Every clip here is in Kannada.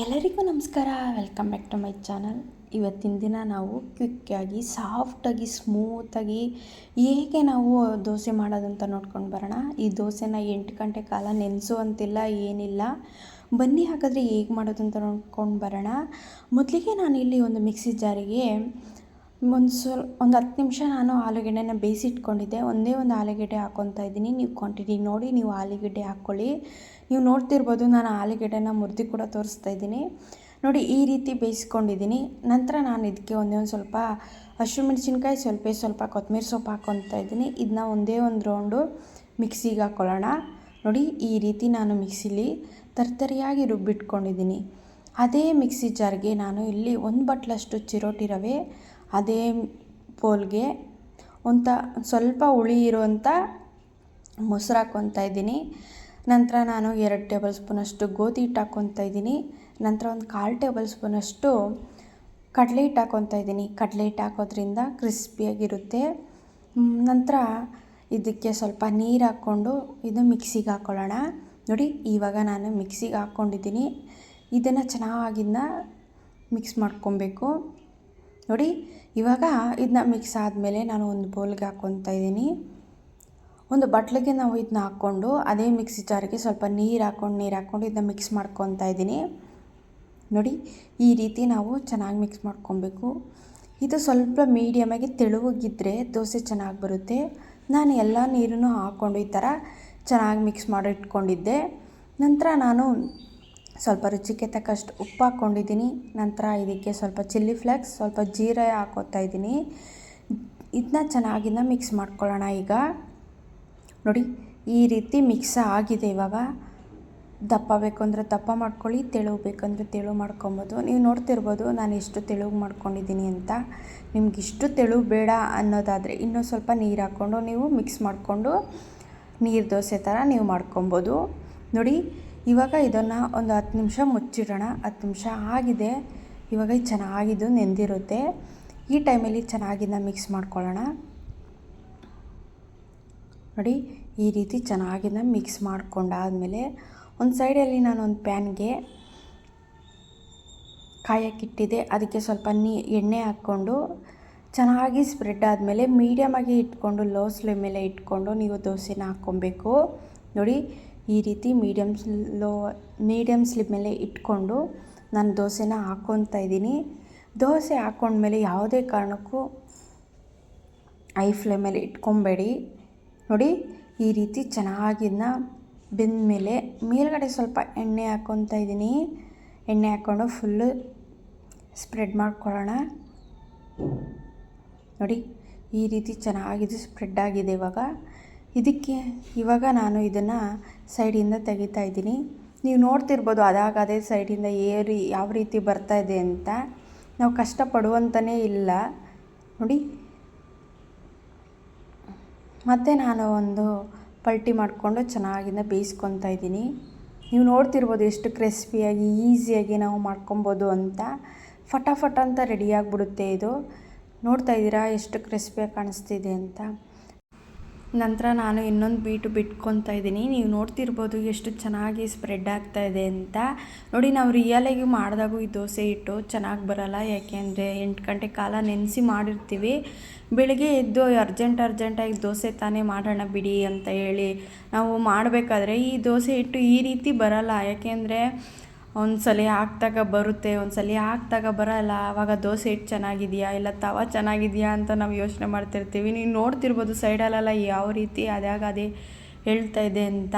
ಎಲ್ಲರಿಗೂ ನಮಸ್ಕಾರ. Welcome back to my channel ಇವತ್ತಿನ ದಿನ ನಾವು ಕ್ವಿಕ್ಕಾಗಿ ಸಾಫ್ಟಾಗಿ ಸ್ಮೂತಾಗಿ ಹೇಗೆ ನಾವು ದೋಸೆ ಮಾಡೋದಂತ ನೋಡ್ಕೊಂಡು ಬರೋಣ. ಈ ದೋಸೆನ ಎಂಟು ಗಂಟೆ ಕಾಲ ನೆನೆಸುವಂತಿಲ್ಲ ಏನಿಲ್ಲ. ಬನ್ನಿ ಹಾಕಿದ್ರೆ ಹೇಗೆ ಮಾಡೋದು ಅಂತ ನೋಡ್ಕೊಂಡು ಬರೋಣ. ಮೊದಲಿಗೆ ನಾನು ಇಲ್ಲಿ ಒಂದು ಮಿಕ್ಸಿ ಜಾರಿಗೆ ಒಂದು ಸ್ವಲ್ಪ ಒಂದು ಹತ್ತು ನಿಮಿಷ ನಾನು ಆಲೂಗೆಡ್ಡೆನ ಬೇಯಿಸಿಟ್ಕೊಂಡಿದ್ದೆ. ಒಂದೇ ಒಂದು ಆಲೂಗೆಡ್ಡೆ ಹಾಕ್ಕೊತಾ ಇದ್ದೀನಿ. ನೀವು ಕ್ವಾಂಟಿಟಿ ನೋಡಿ, ನೀವು ಆಲೂಗೆಡ್ಡೆ ಹಾಕ್ಕೊಳ್ಳಿ ನೀವು ನೋಡ್ತಿರ್ಬೋದು ನಾನು ಆಲೂಗೆಡ್ಡೆನ ಮುರಿದು ಕೂಡ ತೋರಿಸ್ತಾ ಇದ್ದೀನಿ. ನೋಡಿ, ಈ ರೀತಿ ಬೇಯಿಸ್ಕೊಂಡಿದ್ದೀನಿ. ನಂತರ ನಾನು ಇದಕ್ಕೆ ಒಂದೇ ಒಂದು ಸ್ವಲ್ಪ ಹಸಿಮೆಣಸಿನ್ಕಾಯಿ ಸ್ವಲ್ಪ ಸ್ವಲ್ಪ ಕೊತ್ತಂಬರಿ ಸೊಪ್ಪು ಹಾಕ್ಕೊತಾ ಇದ್ದೀನಿ. ಇದನ್ನ ಒಂದೇ ಒಂದು ರೌಂಡು ಮಿಕ್ಸಿಗೆ ಹಾಕ್ಕೊಳ್ಳೋಣ ನೋಡಿ, ಈ ರೀತಿ ನಾನು ಮಿಕ್ಸಿಲಿ ತರ್ತರಿಯಾಗಿ ರುಬ್ಬಿಟ್ಕೊಂಡಿದ್ದೀನಿ. ಅದೇ ಮಿಕ್ಸಿ ಜಾರ್ಗೆ ನಾನು ಇಲ್ಲಿ ಒಂದು ಬಟ್ಲಷ್ಟು ಚಿರೋಟಿ ರವೆ ಅದೇ ಪೋಲ್ಗೆ ಒಂಥ ಸ್ವಲ್ಪ ಹುಳಿ ಇರುವಂಥ ಮೊಸರು ಹಾಕ್ಕೊತಾ ಇದ್ದೀನಿ. ನಂತರ ನಾನು ಎರಡು ಟೇಬಲ್ ಸ್ಪೂನಷ್ಟು ಗೋಧಿ ಹಿಟ್ಟು ಹಾಕ್ಕೊತಾ ಇದ್ದೀನಿ. ನಂತರ ಒಂದು ಕಾಲು ಟೇಬಲ್ ಸ್ಪೂನಷ್ಟು ಕಡಲೆ ಹಿಟ್ಟು ಹಾಕ್ಕೊತಾ ಇದ್ದೀನಿ. ಕಡಲೆ ಹಿಟ್ಟು ಹಾಕೋದ್ರಿಂದ ಕ್ರಿಸ್ಪಿಯಾಗಿರುತ್ತೆ ನಂತರ ಇದಕ್ಕೆ ಸ್ವಲ್ಪ ನೀರು ಹಾಕ್ಕೊಂಡು ಇದು ಮಿಕ್ಸಿಗೆ ಹಾಕ್ಕೊಳ್ಳೋಣ ನೋಡಿ, ಇವಾಗ ನಾನು ಮಿಕ್ಸಿಗೆ ಹಾಕ್ಕೊಂಡಿದ್ದೀನಿ. ಇದನ್ನು ಚೆನ್ನಾಗಿನ್ನ ಮಿಕ್ಸ್ ಮಾಡ್ಕೊಬೇಕು. ನೋಡಿ, ಇವಾಗ ಇದನ್ನ ಮಿಕ್ಸ್ ಆದಮೇಲೆ ನಾನು ಒಂದು ಬೌಲ್ಗೆ ಹಾಕ್ಕೊತಾ ಇದ್ದೀನಿ. ಒಂದು ಬಟ್ಲಿಗೆ ನಾವು ಇದನ್ನ ಹಾಕ್ಕೊಂಡು ಅದೇ ಮಿಕ್ಸಿ ಜಾರಿಗೆ ಸ್ವಲ್ಪ ನೀರು ಹಾಕ್ಕೊಂಡು ನೀರು ಹಾಕ್ಕೊಂಡು ಇದನ್ನ ಮಿಕ್ಸ್ ಮಾಡ್ಕೊತಾ ಇದ್ದೀನಿ. ನೋಡಿ, ಈ ರೀತಿ ನಾವು ಚೆನ್ನಾಗಿ ಮಿಕ್ಸ್ ಮಾಡ್ಕೊಬೇಕು. ಇದು ಸ್ವಲ್ಪ ಮೀಡಿಯಮಾಗಿ ತೆಳುವಾಗಿದ್ದರೆ ದೋಸೆ ಚೆನ್ನಾಗಿ ಬರುತ್ತೆ. ನಾನು ಎಲ್ಲ ನೀರನ್ನು ಹಾಕ್ಕೊಂಡು ಈ ಥರ ಚೆನ್ನಾಗಿ ಮಿಕ್ಸ್ ಮಾಡಿ ಇಟ್ಕೊಂಡಿದ್ದೆ ನಂತರ ನಾನು ಸ್ವಲ್ಪ ರುಚಿಗೆ ತಕ್ಕಷ್ಟು ಉಪ್ಪು ಹಾಕ್ಕೊಂಡಿದ್ದೀನಿ. ನಂತರ ಇದಕ್ಕೆ ಸ್ವಲ್ಪ ಚಿಲ್ಲಿ ಫ್ಲೇಕ್ಸ್, ಸ್ವಲ್ಪ ಜೀರೆ ಹಾಕೋತಾ ಇದ್ದೀನಿ. ಇದನ್ನ ಚೆನ್ನಾಗಿನ ಮಿಕ್ಸ್ ಮಾಡ್ಕೊಳ್ಳೋಣ ಈಗ. ನೋಡಿ, ಈ ರೀತಿ ಮಿಕ್ಸ್ ಆಗಿದೆ ಇವಾಗ. ದಪ್ಪ ಬೇಕು ಅಂದರೆ ದಪ್ಪ ಮಾಡ್ಕೊಳ್ಳಿ, ತೆಳು ಬೇಕಂದರೆ ತೆಳು ಮಾಡ್ಕೊಬೋದು. ನೀವು ನೋಡ್ತಿರ್ಬೋದು, ನಾನು ಎಷ್ಟು ತೆಳು ಮಾಡ್ಕೊಂಡಿದ್ದೀನಿ ಅಂತ. ನಿಮ್ಗೆ ಇಷ್ಟು ತೆಳು ಬೇಡ ಅನ್ನೋದಾದರೆ ಇನ್ನೂ ಸ್ವಲ್ಪ ನೀರು ಹಾಕ್ಕೊಂಡು ನೀವು ಮಿಕ್ಸ್ ಮಾಡಿಕೊಂಡು ನೀರು ದೋಸೆ ಥರ ನೀವು ಮಾಡ್ಕೊಬೋದು. ನೋಡಿ ಇವಾಗ ಇದನ್ನು ಒಂದು ಹತ್ತು ನಿಮಿಷ ಮುಚ್ಚಿಡೋಣ, ಹತ್ತು ನಿಮಿಷ ಆಗಿದೆ. ಇವಾಗ ಚೆನ್ನಾಗಿದ್ದು ನೆಂದಿರುತ್ತೆ. ಈ ಟೈಮಲ್ಲಿ ಚೆನ್ನಾಗಿದ್ದ ಮಿಕ್ಸ್ ಮಾಡ್ಕೊಳ್ಳೋಣ. ನೋಡಿ, ಈ ರೀತಿ ಚೆನ್ನಾಗಿದ್ದ ಮಿಕ್ಸ್ ಮಾಡ್ಕೊಂಡಾದಮೇಲೆ ಒಂದು ಸೈಡಲ್ಲಿ ನಾನು ಒಂದು ಪ್ಯಾನ್ಗೆ ಕಾಯಕ್ಕಿಟ್ಟಿದೆ ಅದಕ್ಕೆ ಸ್ವಲ್ಪ ನೀ, ಎಣ್ಣೆ ಹಾಕ್ಕೊಂಡು ಚೆನ್ನಾಗಿ ಸ್ಪ್ರೆಡ್ ಆದಮೇಲೆ ಮೀಡಿಯಮಾಗಿ ಇಟ್ಕೊಂಡು ಲೋ ಸ್ಲೇಮ್ ಮೇಲೆ ಇಟ್ಕೊಂಡು ನೀವು ದೋಸೆನ ಹಾಕ್ಕೊಬೇಕು. ನೋಡಿ ಈ ರೀತಿ ಮೀಡಿಯಮ್ ಸ್ಲೋ ಮೀಡಿಯಮ್ ಸ್ಲಿಪ್ ಮೇಲೆ ಇಟ್ಕೊಂಡು ನಾನು ದೋಸೆನ ಹಾಕ್ಕೊತಾ ಇದ್ದೀನಿ. ದೋಸೆ ಹಾಕ್ಕೊಂಡ್ಮೇಲೆ ಯಾವುದೇ ಕಾರಣಕ್ಕೂ ಐ ಫ್ಲೇಮಲ್ಲಿ ಇಟ್ಕೊಬೇಡಿ. ನೋಡಿ, ಈ ರೀತಿ ಚೆನ್ನಾಗಿನ್ನ ಬೆಂದ ಮೇಲೆ ಮೇಲ್ಗಡೆ ಸ್ವಲ್ಪ ಎಣ್ಣೆ ಹಾಕ್ಕೊತಾ ಇದ್ದೀನಿ. ಎಣ್ಣೆ ಹಾಕ್ಕೊಂಡು ಫುಲ್ಲು ಸ್ಪ್ರೆಡ್ ಮಾಡ್ಕೊಳ್ಳೋಣ. ನೋಡಿ, ಈ ರೀತಿ ಚೆನ್ನಾಗಿದೆ ಸ್ಪ್ರೆಡ್ ಆಗಿದೆ ಇವಾಗ. ಇದಕ್ಕೆ ಇವಾಗ ನಾನು ಇದನ್ನು ಸೈಡಿಂದ ತೆಗಿತಾ ಇದ್ದೀನಿ. ನೀವು ನೋಡ್ತಿರ್ಬೋದು ಅದಾಗ ಅದೇ ಸೈಡಿಂದ ಏರಿ ಯಾವ ರೀತಿ ಬರ್ತಾ ಇದೆ ಅಂತ. ನಾವು ಕಷ್ಟಪಡುವಂತನೇ ಇಲ್ಲ. ನೋಡಿ. ಮತ್ತು ನಾನು ಒಂದು ಪಲ್ಟಿ ಮಾಡಿಕೊಂಡು ಚೆನ್ನಾಗಿಂದ ಬೇಯಿಸ್ಕೊತಾ ಇದ್ದೀನಿ. ನೀವು ನೋಡ್ತಿರ್ಬೋದು ಎಷ್ಟು ಕ್ರಿಸ್ಪಿಯಾಗಿ ಈಸಿಯಾಗಿ ನಾವು ಮಾಡ್ಕೊಬೋದು ಅಂತ. ಫಟಾಫಟ ಅಂತ ರೆಡಿಯಾಗಿಬಿಡುತ್ತೆ ಇದು. ನೋಡ್ತಾ ಇದ್ದೀರಾ ಎಷ್ಟು ಕ್ರಿಸ್ಪಿಯಾಗಿ ಕಾಣಿಸ್ತಿದೆ ಅಂತ. ನಂತರ ನಾನು ಇನ್ನೊಂದು ಬೀಟು ಬಿಟ್ಕೊತಾ ಇದ್ದೀನಿ. ನೀವು ನೋಡ್ತಿರ್ಬೋದು ಎಷ್ಟು ಚೆನ್ನಾಗಿ ಸ್ಪ್ರೆಡ್ ಆಗ್ತಾ ಇದೆ ಅಂತ. ನೋಡಿ, ನಾವು ರಿಯಲಾಗಿ ಮಾಡಿದಾಗೂ ಈ ದೋಸೆ ಹಿಟ್ಟು ಚೆನ್ನಾಗಿ ಬರೋಲ್ಲ. ಯಾಕೆಂದರೆ ಎಂಟು ಗಂಟೆ ಕಾಲ ನೆನೆಸಿ ಮಾಡಿರ್ತೀವಿ. ಬೆಳಗ್ಗೆ ಎದ್ದು ಅರ್ಜೆಂಟ್ ಅರ್ಜೆಂಟಾಗಿ ದೋಸೆ ತಾನೇ ಮಾಡೋಣ ಬಿಡಿ ಅಂತ ಹೇಳಿ ನಾವು ಮಾಡಬೇಕಾದ್ರೆ ಈ ದೋಸೆ ಹಿಟ್ಟು ಈ ರೀತಿ ಬರೋಲ್ಲ. ಯಾಕೆಂದರೆ ಒಂದು ಸಲ ಹಾಕ್ದಾಗ ಬರುತ್ತೆ ಒಂದು ಸಲ ಹಾಕ್ದಾಗ ಬರೋಲ್ಲ. ಆವಾಗ ದೋಸೆ ಹಿಟ್ಟು ಚೆನ್ನಾಗಿದೆಯಾ? ಇಲ್ಲ ತವ ಚೆನ್ನಾಗಿದೆಯಾ ಅಂತ ನಾವು ಯೋಚನೆ ಮಾಡ್ತಿರ್ತೀವಿ. ನೀವು ನೋಡ್ತಿರ್ಬೋದು ಸೈಡಲ್ಲೆಲ್ಲ ಯಾವ ರೀತಿ ಅದಾಗ ಅದೇ ಹೇಳ್ತಾ ಇದೆ ಅಂತ.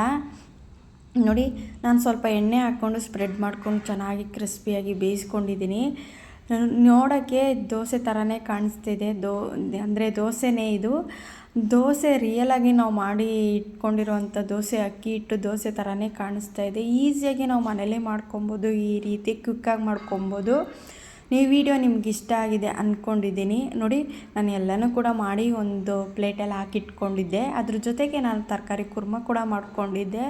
ನೋಡಿ, ನಾನು ಸ್ವಲ್ಪ ಎಣ್ಣೆ ಹಾಕ್ಕೊಂಡು ಸ್ಪ್ರೆಡ್ ಮಾಡ್ಕೊಂಡು ಚೆನ್ನಾಗಿ ಕ್ರಿಸ್ಪಿಯಾಗಿ ಬೇಯಿಸ್ಕೊಂಡಿದ್ದೀನಿ ನೋಡೋಕ್ಕೆ ದೋಸೆ ಥರನೇ ಕಾಣಿಸ್ತಿದೆ. ದೋ, ಅಂದರೆ ದೋಸೆನೇ ಇದು. ದೋಸೆ ರಿಯಲಾಗಿ ನಾವು ಮಾಡಿ ಇಟ್ಕೊಂಡಿರುವಂಥ ದೋಸೆ, ಅಕ್ಕಿ ಇಟ್ಟು ದೋಸೆ ಥರನೇ ಕಾಣಿಸ್ತಾ ಇದೆ. ಈಸಿಯಾಗಿ ನಾವು ಮನೇಲೇ ಮಾಡ್ಕೊಬೋದು, ಈ ರೀತಿ ಕ್ವಿಕ್ಕಾಗಿ ಮಾಡ್ಕೊಬೋದು. ನೀವು ವಿಡಿಯೋ ನಿಮ್ಗೆ ಇಷ್ಟ ಆಗಿದೆ ಅಂದ್ಕೊಂಡಿದ್ದೀನಿ ನೋಡಿ, ನಾನು ಎಲ್ಲನೂ ಕೂಡ ಮಾಡಿ ಒಂದು ಪ್ಲೇಟಲ್ಲಿ ಹಾಕಿಟ್ಕೊಂಡಿದ್ದೆ. ಅದ್ರ ಜೊತೆಗೆ ನಾನು ತರಕಾರಿ ಕುರ್ಮ ಕೂಡ ಮಾಡ್ಕೊಂಡಿದ್ದೆ.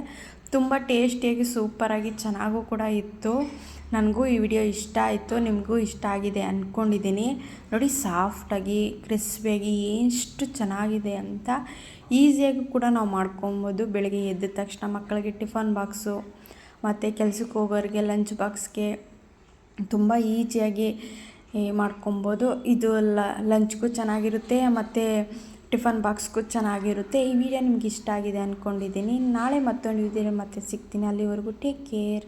ತುಂಬ ಟೇಸ್ಟಿಯಾಗಿ ಸೂಪರಾಗಿ ಚೆನ್ನಾಗೂ ಕೂಡ ಇತ್ತು. ನನಗೂ ಈ ವಿಡಿಯೋ ಇಷ್ಟ ಆಯಿತು, ನಿಮಗೂ ಇಷ್ಟ ಆಗಿದೆ ಅಂದ್ಕೊಂಡಿದ್ದೀನಿ ನೋಡಿ, ಸಾಫ್ಟಾಗಿ, ಕ್ರಿಸ್ಪಿಯಾಗಿ ಎಷ್ಟು ಚೆನ್ನಾಗಿದೆ ಅಂತ ಈಸಿಯಾಗಿ ಕೂಡ ನಾವು ಮಾಡ್ಕೊಬೋದು. ಬೆಳಗ್ಗೆ ಎದ್ದ ತಕ್ಷಣ ಮಕ್ಕಳಿಗೆ ಟಿಫನ್ ಬಾಕ್ಸು, ಮತ್ತು ಕೆಲಸಕ್ಕೆ ಹೋಗೋರಿಗೆ ಲಂಚ್ ಬಾಕ್ಸ್ಗೆ ತುಂಬ ಈಸಿಯಾಗಿ ಮಾಡ್ಕೊಬೋದು. ಇದು ಲಂಚ್ಗೂ ಚೆನ್ನಾಗಿರುತ್ತೆ, ಮತ್ತು ಟಿಫನ್ ಬಾಕ್ಸ್ಗೂ ಚೆನ್ನಾಗಿರುತ್ತೆ. ಈ ವಿಡಿಯೋ ನಿಮ್ಗೆ ಇಷ್ಟ ಆಗಿದೆ ಅಂದ್ಕೊಂಡಿದ್ದೀನಿ ನಾಳೆ ಮತ್ತೊಂದು ವಿಡಿಯೋ ಮತ್ತೆ ಸಿಗ್ತೀನಿ. ಅಲ್ಲಿವರೆಗೂ ಟೇಕ್ ಕೇರ್